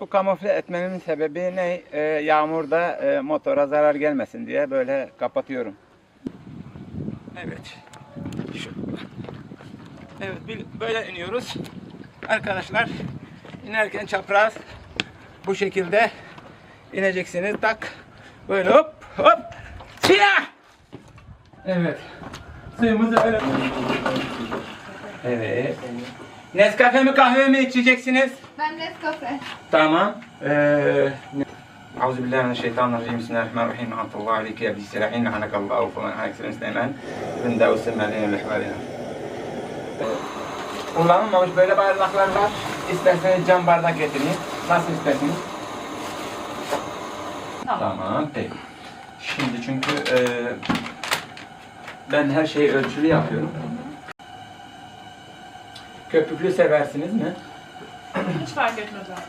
Bu kamufle etmemin sebebi ne? Ee, yağmurda e, motora zarar gelmesin diye böyle kapatıyorum. Evet. Şu. Evet böyle iniyoruz. Arkadaşlar inerken çapraz bu şekilde ineceksiniz. Tak. Böyle hop hop. Siyah. Evet. Suyumuzu öyle. Evet. Nescafe mi kahve mi içeceksiniz? Ben Nescafe. Tamam. Ee, Euzu billahi mineşşeytanirracim. Bismillahirrahmanirrahim. Allahu aleyke ya biselahin la'anakallahu fe men aleyke müslimen. Ben de usulmen lehvalina. Kullanılmamış böyle bardaklar var. İsterseniz cam bardak getireyim. Nasıl isterseniz? Tamam. peki. Şimdi çünkü e, ben her şeyi ölçülü yapıyorum. Köpüklü seversiniz mi? Hiç fark etmez abi.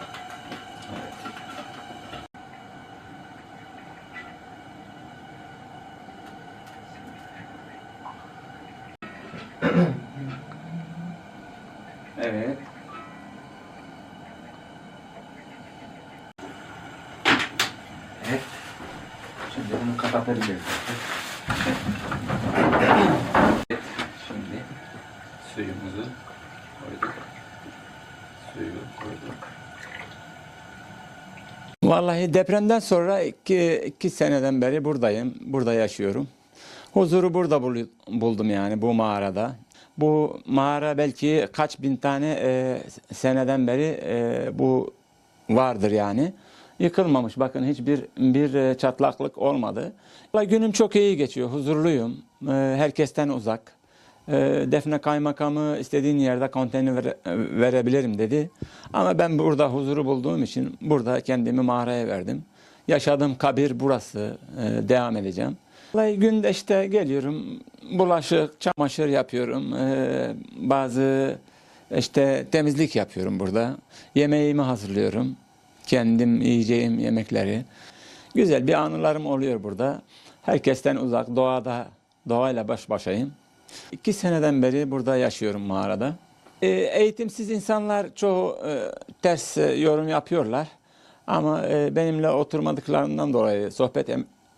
Evet. Evet. Şimdi bunu kapatabiliriz. Evet. Şimdi suyumuzu koyduk. Vallahi depremden sonra iki, iki seneden beri buradayım. Burada yaşıyorum. Huzuru burada bul- buldum yani bu mağarada. Bu mağara belki kaç bin tane e, seneden beri e, bu vardır yani. Yıkılmamış bakın hiçbir bir e, çatlaklık olmadı. Günüm çok iyi geçiyor. Huzurluyum. E, herkesten uzak. E, Defne kaymakamı istediğin yerde konteyner vere- verebilirim dedi. Ama ben burada huzuru bulduğum için burada kendimi mağaraya verdim. Yaşadığım kabir burası. E, devam edeceğim. Vallahi günde işte geliyorum, bulaşık, çamaşır yapıyorum, e, bazı işte temizlik yapıyorum burada. Yemeğimi hazırlıyorum, kendim yiyeceğim yemekleri. Güzel bir anılarım oluyor burada. Herkesten uzak, doğada, doğayla baş başayım. İki seneden beri burada yaşıyorum mağarada. E, eğitimsiz insanlar çoğu e, ters e, yorum yapıyorlar. Ama e, benimle oturmadıklarından dolayı, sohbet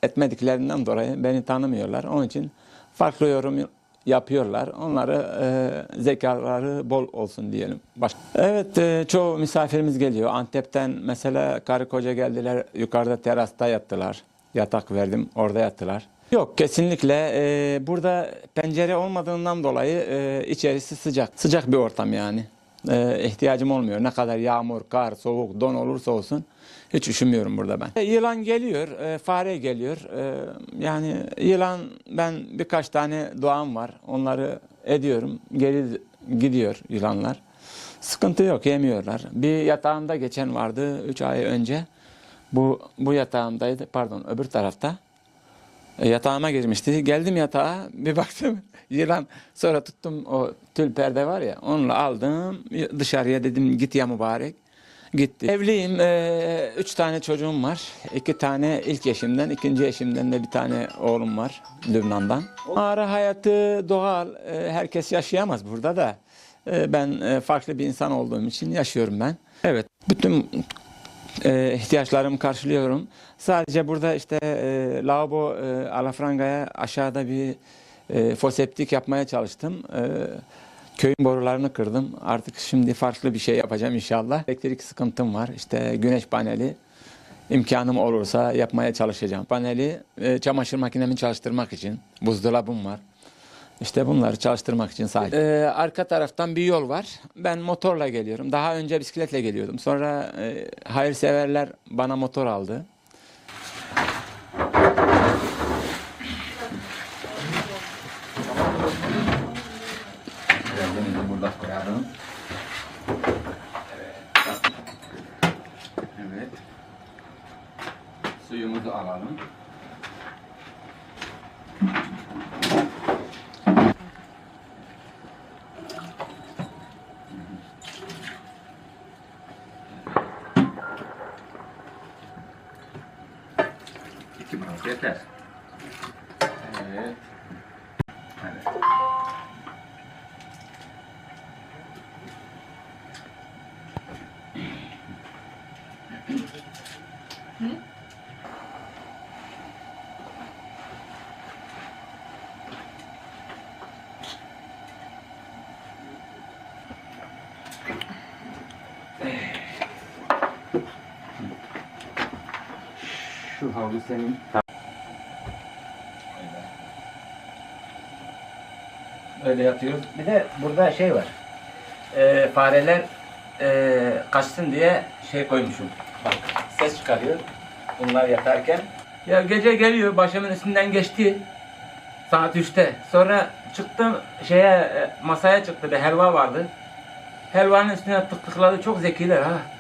etmediklerinden dolayı beni tanımıyorlar. Onun için farklı yorum yapıyorlar. Onları e, zekaları bol olsun diyelim. Baş- evet, e, çoğu misafirimiz geliyor. Antep'ten mesela karı koca geldiler, yukarıda terasta yattılar. Yatak verdim, orada yattılar. Yok kesinlikle e, burada pencere olmadığından dolayı e, içerisi sıcak. Sıcak bir ortam yani. E, ihtiyacım olmuyor. Ne kadar yağmur, kar, soğuk, don olursa olsun hiç üşümüyorum burada ben. E, Yılan geliyor, e, fare geliyor. E, yani yılan ben birkaç tane doğam var. Onları ediyorum. Geri gidiyor yılanlar. Sıkıntı yok, yemiyorlar. Bir yatağımda geçen vardı 3 ay önce. Bu bu yatağımdaydı. Pardon, öbür tarafta. E, Yatağıma girmişti. Geldim yatağa bir baktım yılan. Sonra tuttum o tül perde var ya onunla aldım dışarıya dedim git ya mübarek. Gitti. Evliyim. e, üç tane çocuğum var. İki tane ilk eşimden, ikinci eşimden de bir tane oğlum var Lübnan'dan. Mağara hayatı doğal. e, herkes yaşayamaz burada da. E, ben e, farklı bir insan olduğum için yaşıyorum ben. Evet. Bütün e, ihtiyaçlarımı karşılıyorum. Sadece burada işte e, lavabo e, alafrangaya aşağıda bir e, foseptik yapmaya çalıştım. E, köyün borularını kırdım. Artık şimdi farklı bir şey yapacağım inşallah. Elektrik sıkıntım var. İşte güneş paneli imkanım olursa yapmaya çalışacağım. Paneli e, çamaşır makinemi çalıştırmak için. Buzdolabım var. İşte bunları çalıştırmak için sadece. Ee, arka taraftan bir yol var. Ben motorla geliyorum. Daha önce bisikletle geliyordum. Sonra e, hayırseverler bana motor aldı. Evet. Suyumuzu alalım. Çıkmamış yeter. Evet. Evet. Şu havlu senin. Öyle yapıyoruz. Bir de burada şey var. Ee, fareler ee, kaçsın diye şey koymuşum. Bak ses çıkarıyor. Bunlar yatarken. Ya gece geliyor başımın üstünden geçti. Saat 3'te. Sonra çıktım şeye e, masaya çıktı bir helva vardı. Helvanın üstüne tık tıkladı. Çok zekiler ha.